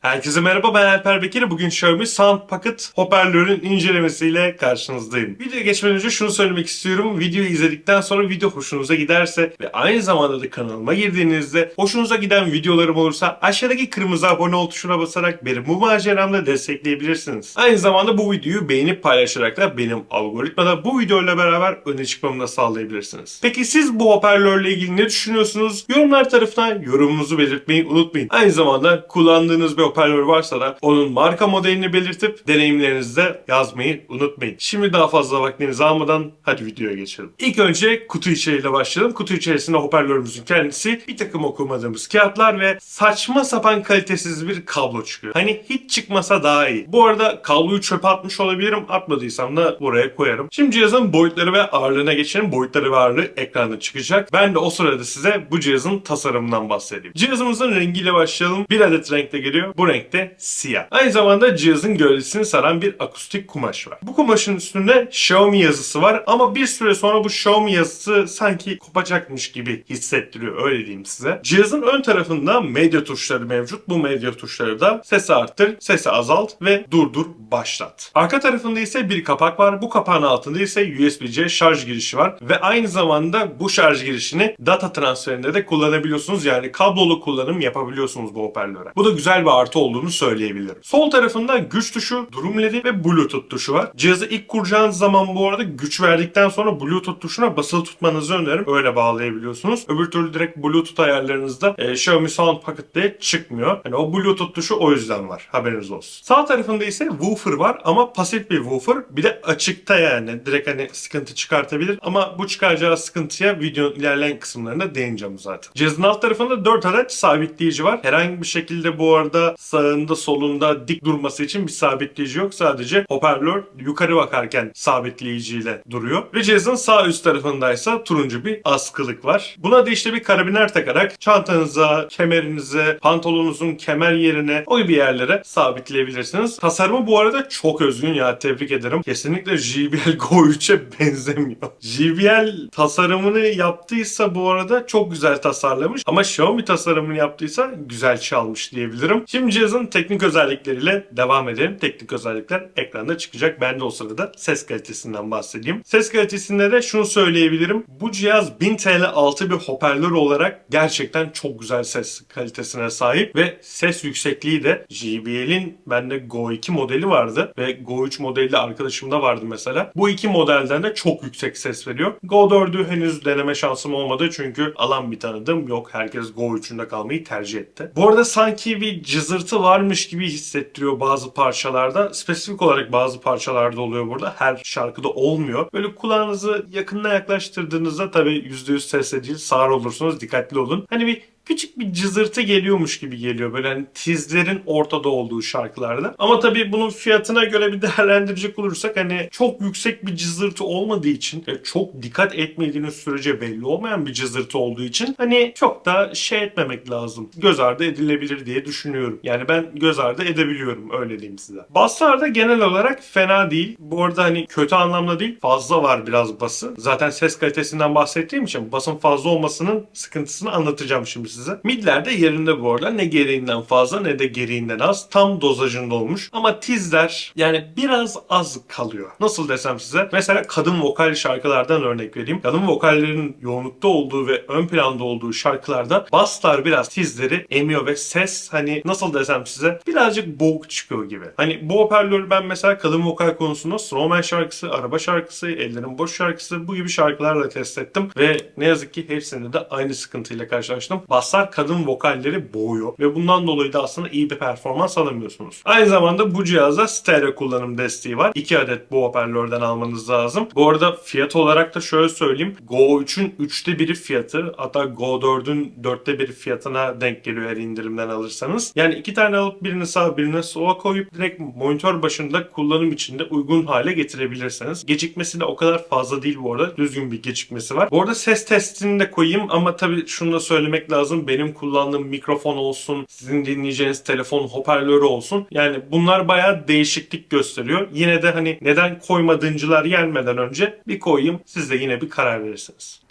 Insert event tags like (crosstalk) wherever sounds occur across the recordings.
Herkese merhaba ben Alper Bekir. Bugün Xiaomi Sound Pocket hoparlörün incelemesiyle karşınızdayım. Videoya geçmeden önce şunu söylemek istiyorum. Videoyu izledikten sonra video hoşunuza giderse ve aynı zamanda da kanalıma girdiğinizde hoşunuza giden videolarım olursa aşağıdaki kırmızı abone ol tuşuna basarak beni bu maceramda destekleyebilirsiniz. Aynı zamanda bu videoyu beğenip paylaşarak da benim algoritmada bu videoyla beraber öne çıkmamı da sağlayabilirsiniz. Peki siz bu hoparlörle ilgili ne düşünüyorsunuz? Yorumlar tarafına yorumunuzu belirtmeyi unutmayın. Aynı zamanda kullandığınız bir hoparlör varsa da onun marka modelini belirtip deneyimlerinizi de yazmayı unutmayın. Şimdi daha fazla vaktinizi almadan hadi videoya geçelim. İlk önce kutu içeriğiyle başlayalım. Kutu içerisinde hoparlörümüzün kendisi bir takım okumadığımız kağıtlar ve saçma sapan kalitesiz bir kablo çıkıyor. Hani hiç çıkmasa daha iyi. Bu arada kabloyu çöpe atmış olabilirim. Atmadıysam da buraya koyarım. Şimdi cihazın boyutları ve ağırlığına geçelim. Boyutları ve ağırlığı ekranda çıkacak. Ben de o sırada size bu cihazın tasarımından bahsedeyim. Cihazımızın rengiyle başlayalım. Bir adet renkte geliyor. Bu renkte siyah. Aynı zamanda cihazın gövdesini saran bir akustik kumaş var. Bu kumaşın üstünde Xiaomi yazısı var ama bir süre sonra bu Xiaomi yazısı sanki kopacakmış gibi hissettiriyor öyle diyeyim size. Cihazın ön tarafında medya tuşları mevcut. Bu medya tuşları da sesi arttır, sesi azalt ve durdur başlat. Arka tarafında ise bir kapak var. Bu kapağın altında ise USB-C şarj girişi var ve aynı zamanda bu şarj girişini data transferinde de kullanabiliyorsunuz. Yani kablolu kullanım yapabiliyorsunuz bu hoparlöre. Bu da güzel bir artı olduğunu söyleyebilirim. Sol tarafında güç tuşu, durum ledi ve Bluetooth tuşu var. Cihazı ilk kuracağınız zaman bu arada güç verdikten sonra Bluetooth tuşuna basılı tutmanızı öneririm. Öyle bağlayabiliyorsunuz. Öbür türlü direkt Bluetooth ayarlarınızda e, Xiaomi Sound Pocket diye çıkmıyor. Yani o Bluetooth tuşu o yüzden var. Haberiniz olsun. Sağ tarafında ise woofer var ama pasif bir woofer. Bir de açıkta yani. Direkt hani sıkıntı çıkartabilir ama bu çıkaracağı sıkıntıya videonun ilerleyen kısımlarında değineceğim zaten. Cihazın alt tarafında 4 adet sabitleyici var. Herhangi bir şekilde bu arada sağında solunda dik durması için bir sabitleyici yok. Sadece hoparlör yukarı bakarken sabitleyiciyle duruyor. Ve cihazın sağ üst tarafındaysa turuncu bir askılık var. Buna da işte bir karabiner takarak çantanıza, kemerinize, pantolonunuzun kemer yerine o gibi yerlere sabitleyebilirsiniz. Tasarımı bu arada çok özgün ya tebrik ederim. Kesinlikle JBL (laughs) Go 3'e benzemiyor. JBL tasarımını yaptıysa bu arada çok güzel tasarlamış ama Xiaomi tasarımını yaptıysa güzel çalmış diyebilirim. Şimdi cihazın teknik özellikleriyle devam edelim. Teknik özellikler ekranda çıkacak. Ben de o sırada ses kalitesinden bahsedeyim. Ses kalitesinde de şunu söyleyebilirim. Bu cihaz 1000 TL altı bir hoparlör olarak gerçekten çok güzel ses kalitesine sahip ve ses yüksekliği de JBL'in bende Go 2 modeli vardı ve Go 3 modeli de arkadaşımda vardı mesela. Bu iki modelden de çok yüksek ses veriyor. Go 4'ü henüz deneme şansım olmadı çünkü alan bir tanıdım yok. Herkes Go 3'ünde kalmayı tercih etti. Bu arada sanki bir cızırtı varmış gibi hissettiriyor bazı parçalarda. Spesifik olarak bazı parçalarda oluyor burada. Her şarkıda olmuyor. Böyle kulağınızı yakınına yaklaştırdığınızda tabii %100 sesle değil sağır olursunuz. Dikkatli olun. Hani bir küçük bir cızırtı geliyormuş gibi geliyor. Böyle hani tizlerin ortada olduğu şarkılarda. Ama tabii bunun fiyatına göre bir (laughs) değerlendirecek olursak hani çok yüksek bir cızırtı olmadığı için ve çok dikkat etmediğiniz sürece belli olmayan bir cızırtı olduğu için hani çok da şey etmemek lazım. Göz ardı edilebilir diye düşünüyorum. Yani ben göz ardı edebiliyorum öyle diyeyim size. Baslar da genel olarak fena değil. Bu arada hani kötü anlamda değil fazla var biraz bası. Zaten ses kalitesinden bahsettiğim için basın fazla olmasının sıkıntısını anlatacağım şimdi size. Midler de yerinde bu arada. Ne gereğinden fazla ne de gereğinden az. Tam dozajında olmuş. Ama tizler yani biraz az kalıyor. Nasıl desem size? Mesela kadın vokal şarkılardan örnek vereyim. Kadın vokallerin yoğunlukta olduğu ve ön planda olduğu şarkılarda baslar biraz tizleri emiyor ve ses hani nasıl desem size birazcık boğuk çıkıyor gibi. Hani bu hoparlörü ben mesela kadın vokal konusunda Snowman şarkısı, araba şarkısı, ellerin boş şarkısı bu gibi şarkılarla test ettim ve ne yazık ki hepsinde de aynı sıkıntıyla karşılaştım. Baslar kadın vokalleri boğuyor ve bundan dolayı da aslında iyi bir performans alamıyorsunuz. Aynı zamanda bu cihazda stereo kullanım desteği var. 2 adet bu hoparlörden almanız lazım. Bu arada fiyat olarak da şöyle söyleyeyim. Go 3'ün 3'te biri fiyatı hatta Go 4'ün 4'te biri fiyatına denk geliyor eğer indirimden alırsanız. Yani iki tane alıp birini sağa birini sola koyup direkt monitör başında kullanım içinde uygun hale getirebilirsiniz. Gecikmesi de o kadar fazla değil bu arada. Düzgün bir gecikmesi var. Bu arada ses testini de koyayım ama tabii şunu da söylemek lazım. Benim kullandığım mikrofon olsun, sizin dinleyeceğiniz telefon hoparlörü olsun. Yani bunlar bayağı değişiklik gösteriyor. Yine de hani neden koymadığıncılar gelmeden önce bir koyayım. Siz de yine bir karar verirsiniz.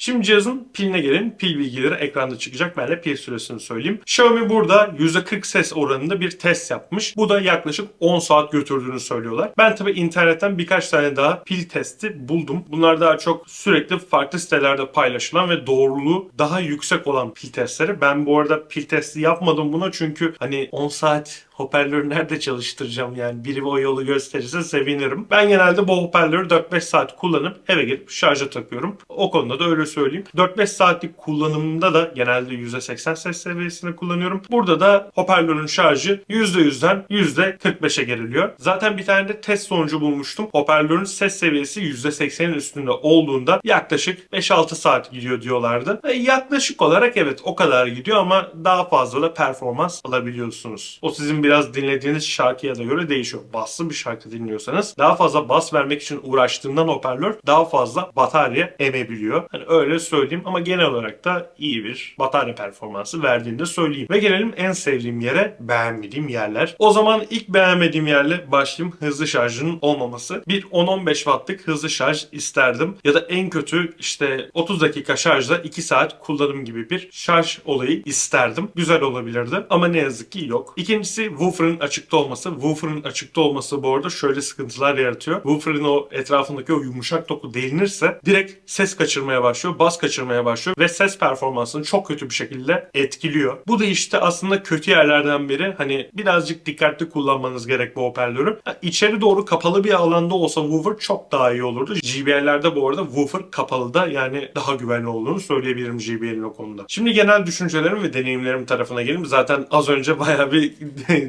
Şimdi cihazın piline gelin. Pil bilgileri ekranda çıkacak. Ben de pil süresini söyleyeyim. Xiaomi burada %40 ses oranında bir test yapmış. Bu da yaklaşık 10 saat götürdüğünü söylüyorlar. Ben tabi internetten birkaç tane daha pil testi buldum. Bunlar daha çok sürekli farklı sitelerde paylaşılan ve doğruluğu daha yüksek olan pil testleri. Ben bu arada pil testi yapmadım buna çünkü hani 10 saat hoparlörü nerede çalıştıracağım yani biri o yolu gösterirse sevinirim. Ben genelde bu hoparlörü 4-5 saat kullanıp eve gelip şarja takıyorum. O konuda da öyle söyleyeyim. 4-5 saatlik kullanımında da genelde %80 ses seviyesini kullanıyorum. Burada da hoparlörün şarjı %100'den %45'e geriliyor. Zaten bir tane de test sonucu bulmuştum. Hoparlörün ses seviyesi %80'in üstünde olduğunda yaklaşık 5-6 saat gidiyor diyorlardı. Ve yaklaşık olarak evet o kadar gidiyor ama daha fazla da performans alabiliyorsunuz. O sizin biraz dinlediğiniz şarkıya da göre değişiyor. Baslı bir şarkı dinliyorsanız daha fazla bas vermek için uğraştığından hoparlör daha fazla batarya emebiliyor. Hani öyle söyleyeyim ama genel olarak da iyi bir batarya performansı verdiğini de söyleyeyim. Ve gelelim en sevdiğim yere beğenmediğim yerler. O zaman ilk beğenmediğim yerle başlayayım. Hızlı şarjının olmaması. Bir 10-15 wattlık hızlı şarj isterdim. Ya da en kötü işte 30 dakika şarjda 2 saat kullanım gibi bir şarj olayı isterdim. Güzel olabilirdi ama ne yazık ki yok. İkincisi woofer'ın açıkta olması. Woofer'ın açıkta olması bu arada şöyle sıkıntılar yaratıyor. Woofer'ın o etrafındaki o yumuşak doku delinirse direkt ses kaçırmaya başlıyor, bas kaçırmaya başlıyor ve ses performansını çok kötü bir şekilde etkiliyor. Bu da işte aslında kötü yerlerden biri. Hani birazcık dikkatli kullanmanız gerek bu hoparlörü. İçeri doğru kapalı bir alanda olsa woofer çok daha iyi olurdu. JBL'lerde bu arada woofer kapalı da yani daha güvenli olduğunu söyleyebilirim JBL'in o konuda. Şimdi genel düşüncelerim ve deneyimlerim tarafına geleyim. Zaten az önce (laughs) bayağı bir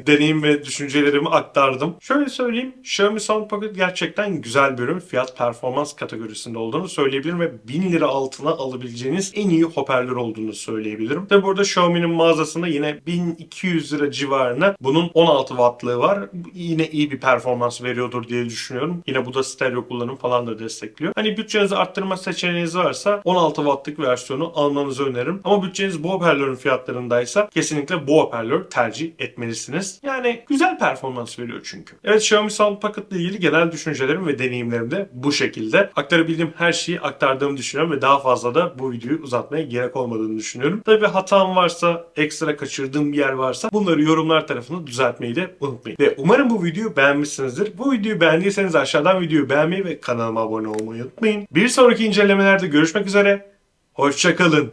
deneyim ve düşüncelerimi aktardım. Şöyle söyleyeyim. Xiaomi Sound Pocket gerçekten güzel bir ürün. Fiyat performans kategorisinde olduğunu söyleyebilirim ve 1000 lira altına alabileceğiniz en iyi hoparlör olduğunu söyleyebilirim. Ve burada Xiaomi'nin mağazasında yine 1200 lira civarına bunun 16 wattlığı var. Yine iyi bir performans veriyordur diye düşünüyorum. Yine bu da stereo kullanım falan da destekliyor. Hani bütçenizi arttırma seçeneğiniz varsa 16 wattlık versiyonu almanızı öneririm. Ama bütçeniz bu hoparlörün fiyatlarındaysa kesinlikle bu hoparlör tercih etmelisiniz. Yani güzel performans veriyor çünkü. Evet Xiaomi Sound Pocket ile ilgili genel düşüncelerim ve deneyimlerim de bu şekilde. Aktarabildiğim her şeyi aktardığımı düşünüyorum ve daha fazla da bu videoyu uzatmaya gerek olmadığını düşünüyorum. Tabii hatam varsa, ekstra kaçırdığım bir yer varsa bunları yorumlar tarafında düzeltmeyi de unutmayın. Ve umarım bu videoyu beğenmişsinizdir. Bu videoyu beğendiyseniz aşağıdan videoyu beğenmeyi ve kanalıma abone olmayı unutmayın. Bir sonraki incelemelerde görüşmek üzere. Hoşçakalın.